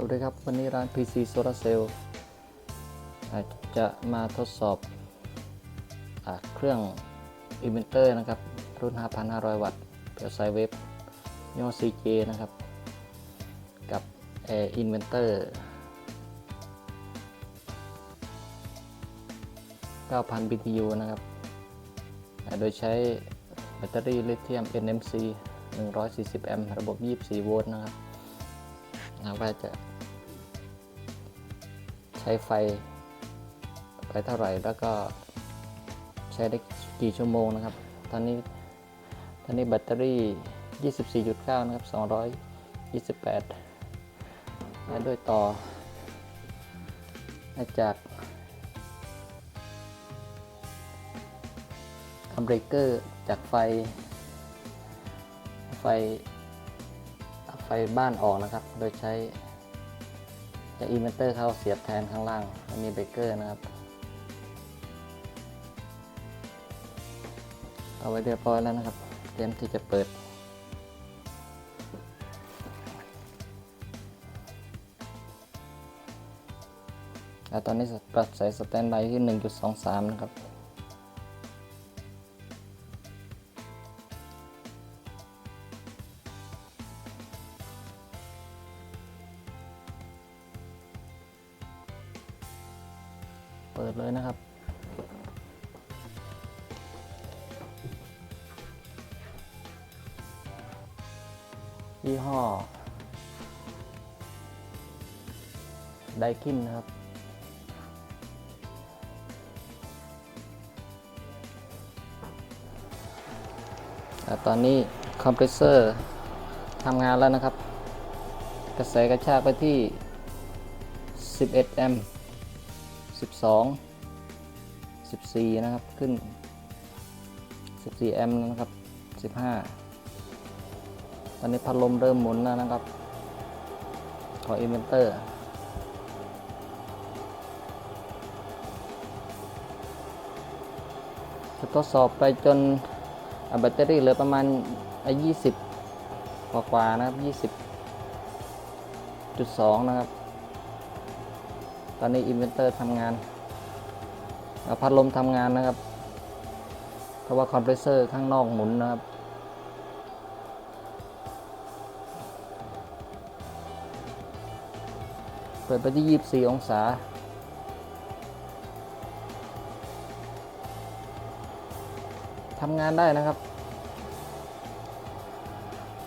สวัสดีครับ วันนี้ร้าน PC Solar Cell จะมาทดสอบอเครื่องอินเวนเตอร์นะครับ รุ่น 5,500 วัตต์เปลวสายเวฟย่อ CJ นะครับ กับ Air Inverter 9,000 BTU นะครับ โดยใช้แบตเตอรี่ลิเธียม NMC 140 แอมป์ระบบ 24 โวลต์นะครับ นะว่าจะ ใช้ไฟไปเท่าไหร่แล้วก็ใช้ได้กี่ชั่วโมงนะครับ ตอนนี้ตอนนี้แบตเตอรี่ 24.9 นะครับ 228และด้วยต่อมาจากอัมเบรเกอร์จากไฟ ไฟ ไฟบ้านออกนะครับ โดยใช้ จากอินเวอร์เตอร์เข้าเสียบแทนข้างล่างมีเบรกเกอร์นะครับ เอาไว้เรียบร้อยแล้วนะครับ เตรียมที่จะเปิด แล้วตอนนี้ปรับใส่สแตนบายที่ 1.23 นะครับ เปิดเลยนะครับ ยี่ห้อไดคินนะครับ ตอนนี้คอมเพรสเซอร์ทำงานแล้วนะครับ กระแสกระชากไปที่ 11 แอมป์ 12 14 นะครับ ขึ้น 14 แอมป์นะครับ 15 ตอนนี้พัดลมเริ่มหมุนแล้วนะครับ ของอินเวนเตอร์จะทดสอบไปจนแบตเตอรี่เหลือประมาณอะ20 กว่ากว่านะครับ 20.2 นะครับ ตอนนี้อินเวนเตอร์ทำงานอพัดลมทำงานนะครับ เพราะว่าคอมเพรสเซอร์ข้างนอกหมุนนะครับ เปิดไปที่ 24 องศาทำงานได้นะครับ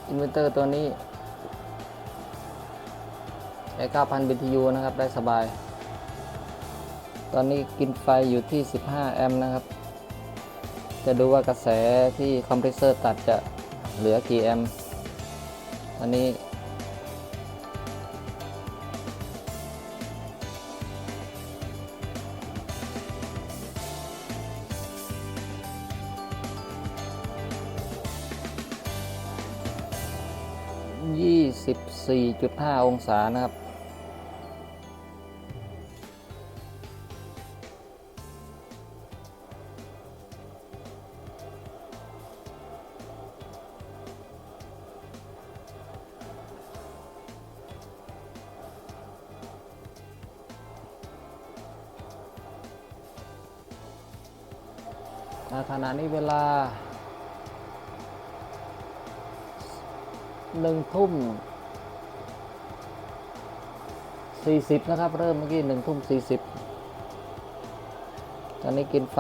อินเวอร์เตอร์ตัวนี้ไอ้9,000 BTU นะครับ ได้สบาย ตอนนี้กินไฟอยู่ที่ 15 แอมป์นะครับ จะดูว่ากระแสที่คอมเพรสเซอร์ตัดจะเหลือกี่แอมป์ตอนนี้ 24.5 องศานะครับ ขณะนี้เวลาหนึ่งทุ่มสี่สิบนะครับ เริ่มเมื่อกี้หนึ่งทุ่มสี่สิบตอนนี้กินไฟ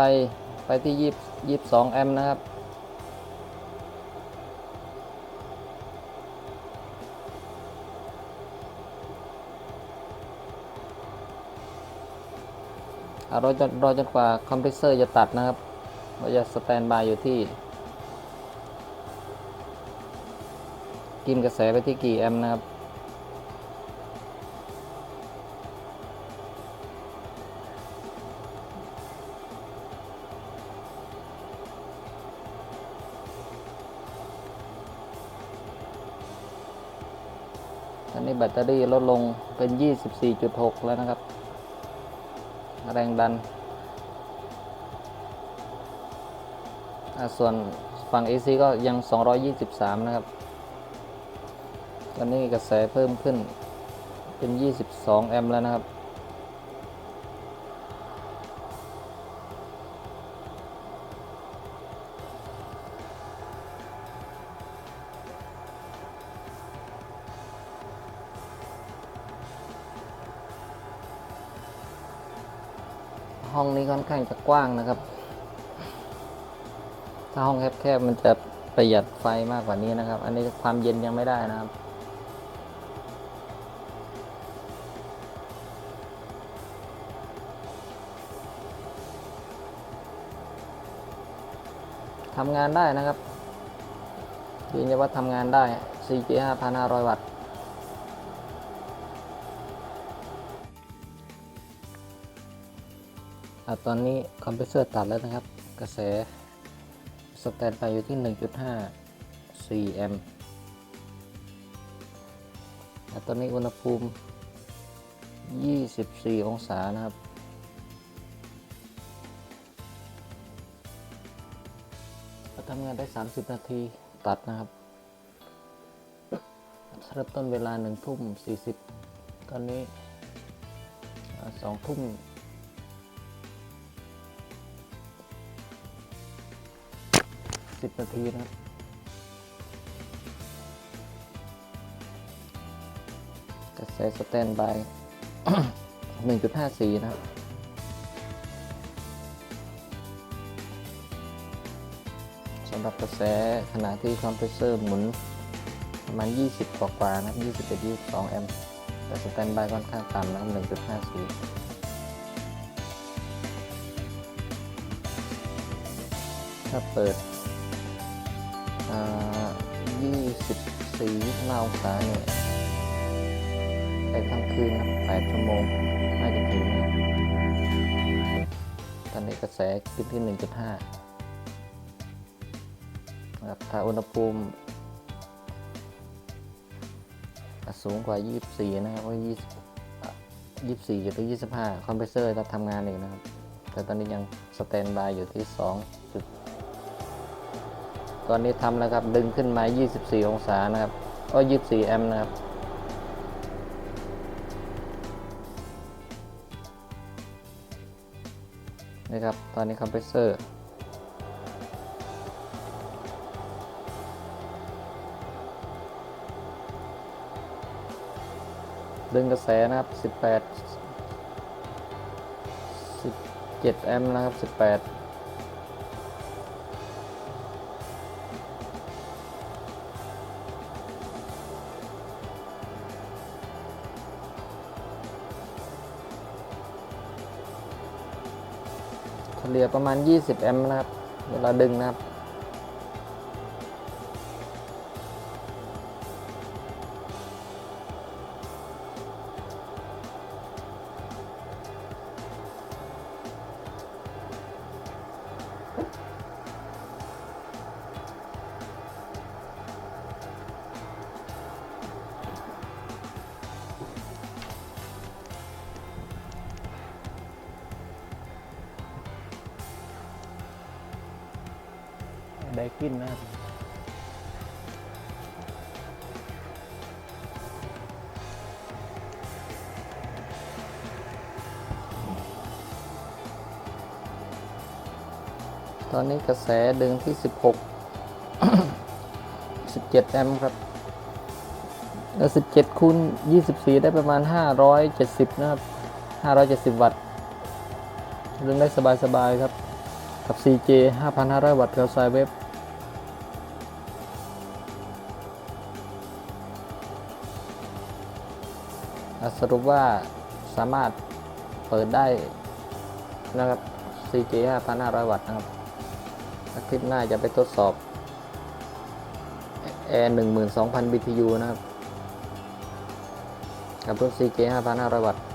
ไปที่ยี่ยี่สองแอมป์นะครับอะรอจนรอจนกว่าคอมเพรสเซอร์จะตัดนะครับ เราจะสแตนบายอยู่ที่ กินกระแสไปที่กี่แอมป์นะครับตอนนี้แบตเตอรี่ลดลงเป็น 24.6 แล้วนะครับ แรงดัน ส่วนฝั่ง AC ก็ยัง 223 นะครับ ตอนนี้กระแสเพิ่มขึ้นเป็น 22 แอมป์แล้วนะครับ ห้องนี้ค่อนข้างจะกว้างนะครับ ถ้าห้องแคบๆมันจะประหยัดไฟมากกว่านี้นะครับ อันนี้ความเย็นยังไม่ได้นะครับ ทำงานได้นะครับยืนยันว่าทำงานได้ CG 5,500 วัตต์อะตอนนี้คอมเพรสเซอร์ตัดแล้วนะครับ กระแส สแตนไปอยู่ที่ 1.5 4แอมป์ตอนนี้อุณหภูมิ 24 องศานะครับทำงานได้ 30 นาทีตัดนะครับ เริ่มต้นเวลา 1 ทุ่ม 40 ตอนนี้ 2 ทุ่ม สิบนาทีนะครับกระแสสแตนบาย1.54นะครับ สำหรับกระแสขณะที่คอมเพรสเซอร์หมุนประมาณ 20 กว่ากว่านะครับ21-22 แอมป์แต่สแตนบายค่อนข้างต่ำนะครับ1.54ถ้าเปิด 24นาองศาเนี่ยไปทั้งคืนนะ8ชั่วโมงน่าจะถึงนะตอนนี้กระแสขึ้นที่ 1.5นะครับถ้าอุณหภูมิสูงกว่า 24 นะครับว่า20 24หรือ25 คอมเพรสเซอร์จะทำงานเองนะครับ แต่ตอนนี้ยังสแตนบายอยู่ที่ 2. ตอนนี้ทำแล้วครับดึงขึ้นมา 24 องศานะครับก็24 แอมป์นะครับ นี่ครับ ตอนนี้คอมเพรสเซอร์ดึงกระแสนะครับ 18 17 แอมป์นะครับ 18 เหลือประมาณ 20 แอมป์นะครับ เวลาดึงนะครับ ได้ขึ้นนะครับตอนนี้กระแสดึงที่ 16 17 แอมป์ครับแล้ว17คูณ24 ได้ประมาณ 570 นะครับ 570 วัตต์ดึงได้สบาย ๆ ครับ กับ CJ 5,500 วัตต์กับไซเว็บสรุปว่าสามารถเปิดได้นะครับ CJ 5,500 วัตต์นะครับอาทิตย์หน้าจะไปทดสอบ Air 12,000 BTU นะครับ กับรุ่น CJ 5,500 วัตต์